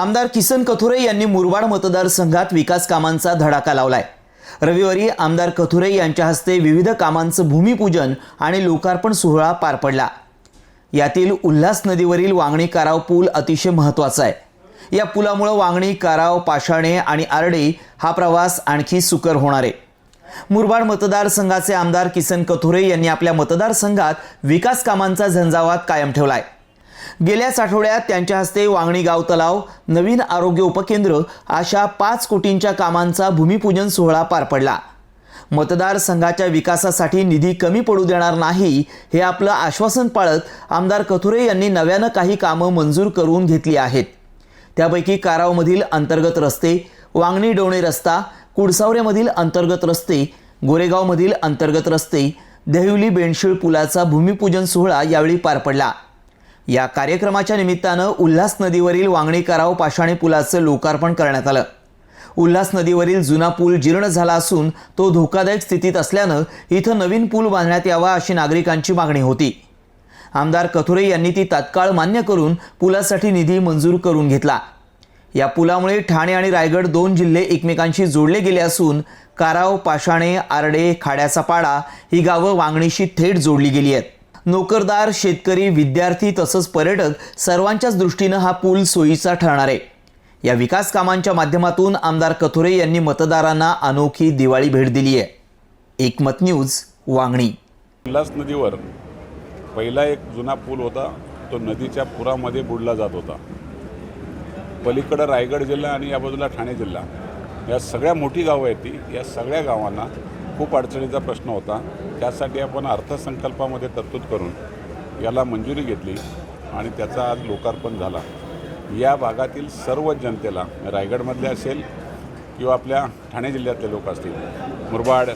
आमदार किसन कथोरे यांनी मुरबाड मतदारसंघात विकास कामांचा धडाका लावलाय. रविवारी आमदार कथोरे यांच्या हस्ते विविध कामांचं भूमिपूजन आणि लोकार्पण सोहळा पार पडला. यातील उल्हास नदीवरील वांगणी काराव पूल अतिशय महत्त्वाचा आहे. या पुलामुळं वांगणी काराव पाषाणे आणि आरडे हा प्रवास आणखी सुकर होणार आहे. मुरबाड मतदारसंघाचे आमदार किसन कथोरे यांनी आपल्या मतदारसंघात विकास कामांचा झंझावात कायम ठेवला आहे गेल्याच आठवड्यात त्यांच्या हस्ते वांगणी गाव तलाव नवीन आरोग्य उपकेंद्र अशा पाच कोटींच्या कामांचा भूमिपूजन सोहळा पार पडला. मतदारसंघाच्या विकासासाठी निधी कमी पडू देणार नाही हे आपलं आश्वासन पाळत आमदार कथुरे यांनी नव्यानं काही कामं मंजूर करून घेतली आहेत. त्यापैकी कारावमधील अंतर्गत रस्ते वांगणी डोणे रस्ता कुडसावरेमधील अंतर्गत रस्ते गोरेगावमधील अंतर्गत रस्ते देहिवली बेणशीळ पुलाचा भूमिपूजन सोहळा यावेळी पार पडला. या कार्यक्रमाच्या निमित्तानं उल्हास नदीवरील वांगणी कराव पाषाणी पुलाचं लोकार्पण करण्यात आलं. उल्हास नदीवरील जुना पूल जीर्ण झाला असून तो धोकादायक स्थितीत असल्यानं इथं नवीन पूल बांधण्यात यावा अशी नागरिकांची मागणी होती. आमदार कथोरे यांनी ती तात्काळ मान्य करून पुलासाठी निधी मंजूर करून घेतला. या पुलामुळे ठाणे आणि रायगड दोन जिल्हे एकमेकांशी जोडले गेले असून काराव पाषाणे आरडे खाड्याचा पाडा ही गावं वांगणीशी थेट जोडली गेली आहेत. नोकरदार शेतकरी विद्यार्थी तसंच पर्यटक सर्वांच्याच दृष्टीनं हा पूल सोयीचा ठरणार आहे. या विकास कामांच्या माध्यमातून आमदार कथोरे यांनी मतदारांना अनोखी दिवाळी भेट दिली आहे. एकमत न्यूज वांगणी. उल्हास नदीवर पहिला एक जुना पूल होता तो नदीच्या पुरामध्ये बुडला जात होता. पलीकडं रायगड जिल्हा आणि या बाजूला ठाणे जिल्हा. या सगळ्या मोठी गावं आहेत ती या सगळ्या गावांना खूप अडचणीचा प्रश्न होता. त्यासाठी आपण अर्थसंकल्पामध्ये तरतूद करून याला मंजुरी घेतली आणि त्याचा आज लोकार्पण झाला. या भागातील सर्व जनतेला रायगडमधले असेल किंवा आपल्या ठाणे जिल्ह्यातले लोक असतील मुरबाड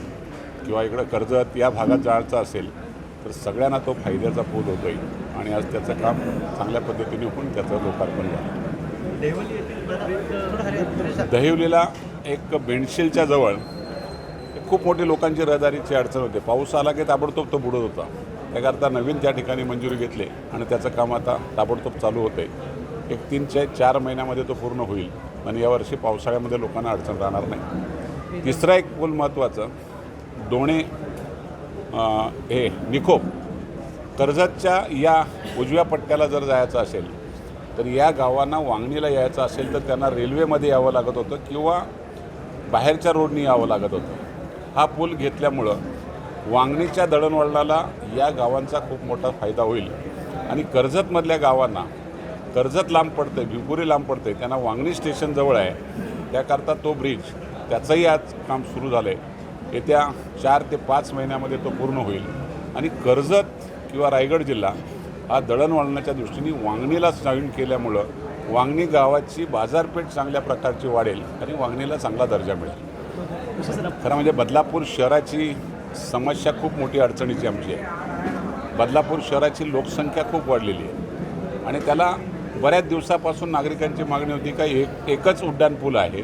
किंवा इकडं कर्जत या भागात जायचं असेल तर सगळ्यांना तो फायद्याचा पूल होतो आहे आणि आज त्याचं काम चांगल्या पद्धतीने होऊन त्याचं लोकार्पण झालं. दहिवलीला एक बेंडशीलच्या जवळ खूप मोठी लोकांची रहदारीची अडचण होते. पाऊस आला की ताबडतोब तो बुडत होता. त्याकरता नवीन त्या ठिकाणी मंजुरी घेतली आणि त्याचं काम आता ताबडतोब चालू होतं. आहे एक तीन चे चार महिन्यामध्ये तो पूर्ण होईल आणि यावर्षी पावसाळ्यामध्ये लोकांना अडचण राहणार नाही. तिसरा एक पूल महत्त्वाचं. दोणे हे निकोप कर्जतच्या या उजव्या पट्ट्याला जर जायचं असेल तर या गावांना वांगणीला यायचं असेल तर त्यांना रेल्वेमध्ये यावं लागत होतं किंवा बाहेरच्या रोडनी यावं लागत होतं. हा पूल घेतल्यामुळं वांगणीच्या दळणवळणाला या गावांचा खूप मोठा फायदा होईल. आणि कर्जतमधल्या गावांना कर्जत लांब पडतं आहे भिपुरी लांब पडतं आहे त्यांना वांगणी स्टेशन जवळ आहे. त्याकरता तो ब्रिज त्याचंही आज काम सुरू झालं आहे येत्या चार ते पाच महिन्यामध्ये तो पूर्ण होईल. आणि कर्जत किंवा रायगड जिल्हा हा दळणवळणाच्या दृष्टीने वांगणीला स्नाईन केल्यामुळं वांगणी गावाची बाजारपेठ चांगल्या प्रकारची वाढेल आणि वांगणीला चांगला दर्जा मिळेल. खरं म्हणजे बदलापूर शहराची समस्या खूप मोठी अडचणीची आमची आहे. बदलापूर शहराची लोकसंख्या खूप वाढलेली आहे. आणि त्याला बऱ्याच दिवसापासून नागरिकांची मागणी होती का एक एकच उड्डाणपूल आहे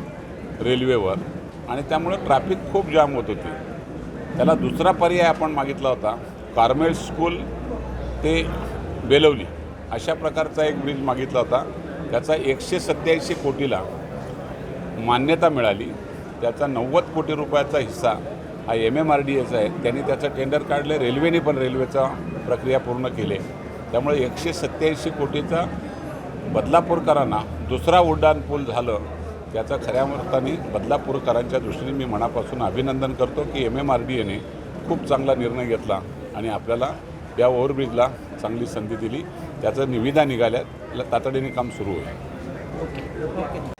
रेल्वेवर. आणि त्यामुळे ट्रॅफिक खूप जाम होत होती. त्याला दुसरा पर्याय आपण मागितला होता. कार्मेल स्कूल ते बेलवली अशा प्रकारचा एक ब्रिज मागितला होता. त्याचा एकशे सत्याऐंशी कोटीला मान्यता मिळाली. त्याचा नव्वद कोटी रुपयाचा हिस्सा हा एम एम आर डी एचा आहे. त्यांनी त्याचं टेंडर काढलं रेल्वेने पण रेल्वेचा प्रक्रिया पूर्ण केली. त्यामुळे एकशे सत्याऐंशी कोटीचा बदलापूरकरांना दुसरा उड्डाण पूल झालं त्याचा खऱ्या अर्थाने बदलापूरकरांच्या दृष्टीने मी मनापासून अभिनंदन करतो की एम एम आर डी एने खूप चांगला निर्णय घेतला आणि आपल्याला या ओव्हरब्रिजला चांगली संधी दिली. त्याचं निविदा निघाल्यात. तातडीने काम सुरू होईल.